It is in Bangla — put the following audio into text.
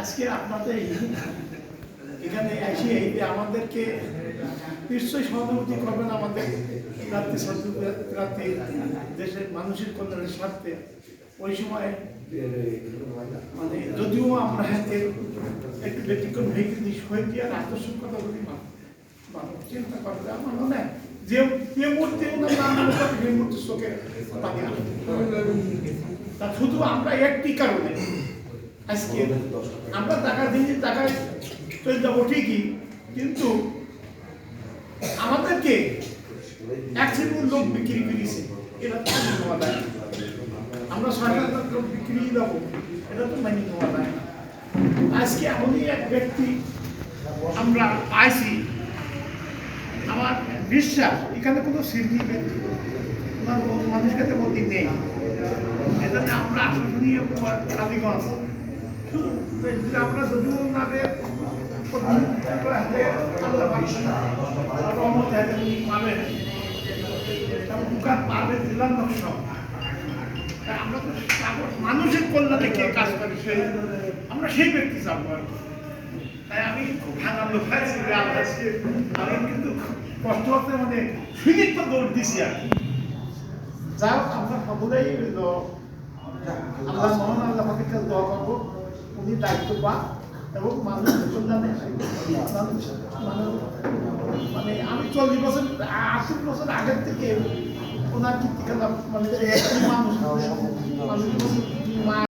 আজকে আপনাদের এখানে এসে এই আমাদেরকে নিশ্চয়ই সহানুভূতি করবেন আমাদের রাত্রি রাত্রি দেশের মানুষের কল্যাণের স্বার্থে। ওই সময় মানে যদিও আমরা হাতে একটু ব্যতিক্রম হয়ে গেছি, হয়েছি আর আত্মসংকতা বলি মানুষ চিন্তা করবে আমার মনে যে যে করে সেই মুহূর্তে চোখে পানি তা শুধু আমরা একটি কারণে আজকে আমরা টাকা দিয়েছি টাকায় চলে যাব ঠিকই। কিন্তু আমাদেরকে এক শ্রেণির লোক বিক্রি করেছে এটা তো মানিয়ে নেওয়া যায় আমরা হাজার লোক বিক্রি দেবো এটা তো মানিয়ে নেওয়া যায় না। আজকে এমনই এক ব্যক্তি আমরা পাইছি। আমার বিশ্বাস এখানে কোনো সিদ্ধি ব্যক্তি ওনার মানুষকে মধ্যে নেই। এজন্য আমরা আসনীয় কালীগঞ্জ মানুষের কল্যাণে কে কাজ করে সেই আমরা সেই ব্যক্তি চাবো আর তাই আমি রাত আজকে আমি কিন্তু কষ্ট করতে মানে ফিলিপ তো দৌড় দিছি আর। যা হোক, আমরা হলো আল্লাহ মহান আল্লাহ পাকের কাছে দোয়া করব। উনি দায়িত্ব পান এবং মানুষের কল্যাণে মানে মানে আমি চল্লিশ বছর, আশি বছর আগের থেকে ওনার কীর্তিকলাপ মানে মানুষ মানুষ